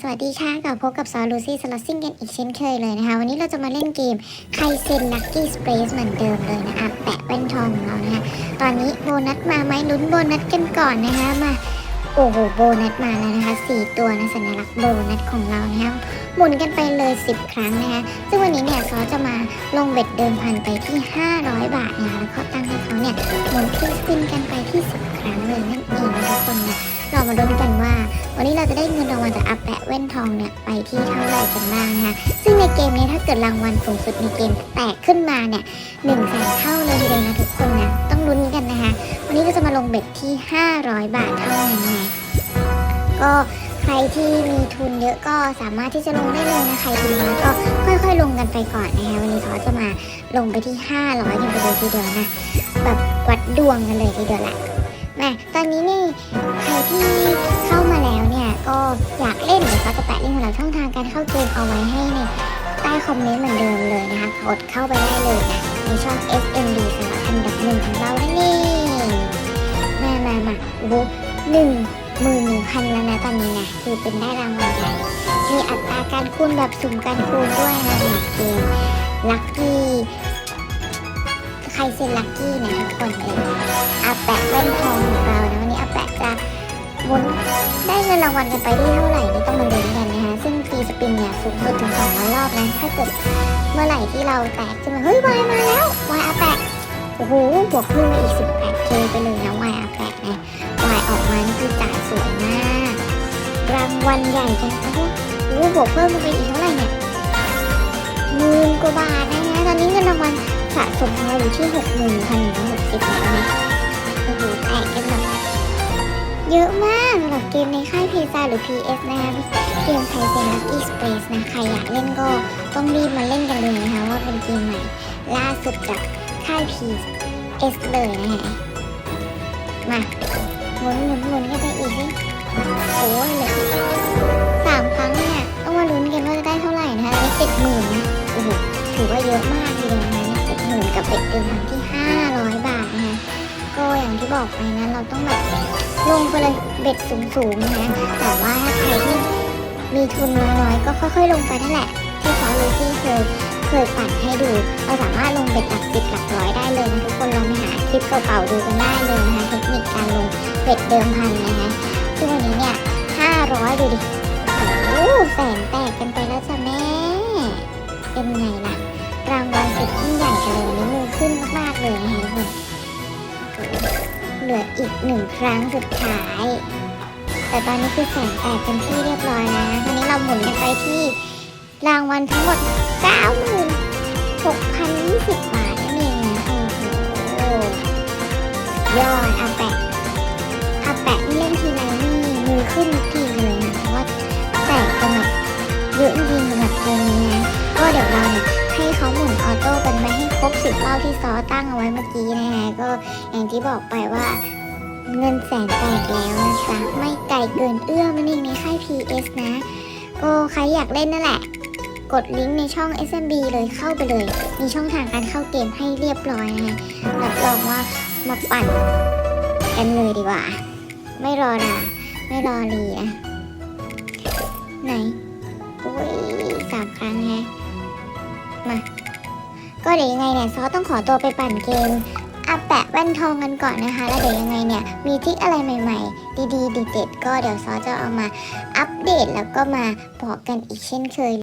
สวัสดีค่ะกลับพบกับซอลูซี่สลัดซิ่งกันอีกเช่นเคยเลยนะคะ วันนี้เราจะมาเล่นเกมไคเซนลักกี้สเปรสเหมือนเดิมเลยนะคะแปะแว่นทองของเรานะคะ ตอนนี้โบนัสมาไหมลุ้นโบนัสกันก่อนนะคะมา โอ้โหโบนัสมาแล้วนะคะสี่ตัวนะสัญลักษณ์โบนัสของเรานะคะหมุนกันไปเลย 10 ครั้งนะคะซึ่งวันนี้เนี่ยซอจะมาลงเบ็ดเดิมพันไปที่ 500 บาทนะคะแล้วก็ตั้งให้เขาเนี่ยหมุนคลิกสปินกันไปที่ 10 ครั้งเลยนั่นเองนะทุกคนนะเรามาลุ้นกันว่า วันนี้เราจะได้เงินรางวัลจากอัปแปะแว่นทองเนี่ยไปที่เท่าไหร่กันบ้างนะคะซึ่งในเกมนี้ถ้าเกิดรางวัลสูงสุดในเกมแตกขึ้นมาเนี่ยหนึ่งแสนเท่าเลยทีเดียวนะทุกคนนะต้องลุ้นกันนะคะ วันนี้เราจะมาลงเบ็ดที่ 500 บาทเท่านั้นนะก็ใครที่มีทุนเยอะก็สามารถที่จะลงได้เลยนะใครทุนน้อยก็ค่อยๆ ลงกันไปก่อนนะคะวันนี้เขาจะมาลงไปที่ 500กันไปเลยทีเดียวนะแบบวัดดวงกันเลยทีเดียวแหละแมาตอนนี้นี่ใครที่เข้ามาแล้วเนี่ยก็อยากเล่นเดี๋ยวเขาจะแปะลิงก์ของเราช่องทางการเข้าเกมเอาไว้ให้ในใต้คอมเมนต์เหมือนเดิมเลยนะคะกดเข้าไปได้เลยนะ ในช่อง SMD สำหรับอันดับหนึ่งของเรานั่นเองมามามาโอ้โหนึ่งหมื่นหนึ่งพันแล้วนะตอนนี้นะคือเป็นได้รางวัลใหญ่มีอัตราการคูณแบบสุ่มการคูณด้วยนะสำหรับเกมลัคกี้ใครเซ็นลัคกี้นะทุกคนเลยอาแปะแว่นทองของเรานะวันนี้อาแปะจะ วนได้เงินรางวัลกันไปที่เท่าไหร่นี่ต้องมาลุ้นกันนะคะซึ่งฟรีสปินเนี่ยสูงสุดถึงสองร้อบนะถ้าเกิดเมื่อไหร่ที่เราแตกขึ้นมาเฮ้ยวายมาแล้ววายอาแปะโอ้โหบวกขึ้นมาอีก 18k ไปเลยนะวายอาแปะนะวายออกมานี่คือจ่ายสวยมากรางวัลใหญ่จังโอ้โหโอ้โหบวกเพิ่มมาไปอีกเท่าไหร่เนี่ยหมื่นกว่าบาทนะฮะตอนนี้เงินรางวัลสะสมของเราอยู่ที่หกหมื่นพันหนึ่งร้อยหกสิบแล้วนะโอ้โหแตกกันแบบ เยอะมากสำหรับเกมในค่ายพีซาหรือ PS นะคะเกมไทยเซนลักกี้สเปซนะใครอยากเล่นก็ต้องรีบมาเล่นกันเลยนะคะว่าเป็นเกมใหม่ล่าสุดจากค่าย PS เลยนะฮะมาหมุนหมุนหมุนกันไปอีกสิโอ้ยเลยสามครั้งเนี่ยต้องมาลุ้นกันว่าจะได้เท่าไหร่นะคะได้เจ็ดหมื่นนะโอ้โหถือว่าเยอะมากทีเดียวนะเจ็ดหมื่นกับเบ็ดเดิมพันที่ห้าร้อยบาท ก็อย่างที่บอกไปนะเราต้องแบบลงไปเลยเบ็ดสูงๆนะแต่ว่าถ้าใครที่มีทุนน้อยๆก็ค่อยๆ ลงไปนั่นแหละที่ซอลูซี่เคยเคยปั่นให้ดู เราสามารถลงเบ็ดหลักสิบหลักร้อยได้เลยนะทุกคนลองไปหาคลิปเก่าๆดูกันได้เลยนะคะเทคนิคการลงเบ็ดเดิมพันนะคะซึ่งวันนี้เนี่ยห้าร้อยดูดิโอ้แสนแตกกันไปแล้วจ้ะแม่เป็นไงล่ะรางวัลสุดยิ่งใหญ่กันเลยนนี้มือขึ้นมากๆเลยนะคะทุกคน เหลืออีกหนึ่งครั้งสุดท้าย แต่ตอนนี้คือแสนแตกเป็นที่เรียบร้อยนะวันนี้เราหมุนกันไปที่รางวัลทั้งหมด 96,020 บาทนั่นเองนะโอ้โหยอดอาแปะอาแปะเล่นทีไรนี่มือขึ้นทีเลยนะเพราะว่าแตกกันแบบเยอะจริงสำหรับเกมนี้นะก็เดี๋ยวเราเนี่ยให้เขาหมุนออโต้กัน สิบรอบที่ซอตั้งเอาไว้เมื่อกี้นะฮะก็อย่างที่บอกไปว่าเงินแสนแตกแล้วนะจ๊ะไม่ไกลเกินเอื้อมนั่นเองในค่าย PS นะ ก็ใครอยากเล่นนั่นแหละ กดลิงก์ในช่อง SMB เลยเข้าไปเลย มีช่องทางการเข้าเกมให้เรียบร้อยนะฮะรับรองว่ามาปั่นกันเลยดีกว่า ไม่รอดาไม่รอรีนะไหนโอ้ยสามครั้งแฮะมา เดี๋ยวยังไงเนี่ยซอต้องขอตัวไปปั่นเกมอัปแปะแว่นทองกันก่อนนะคะ แล้วเดี๋ยวยังไงเนี่ยมีทริคอะไรใหม่ๆ ดีๆเด็ดๆก็เดี๋ยวซอจะเอามาอัปเดตแล้วก็มาบอกกันอีกเช่นเคย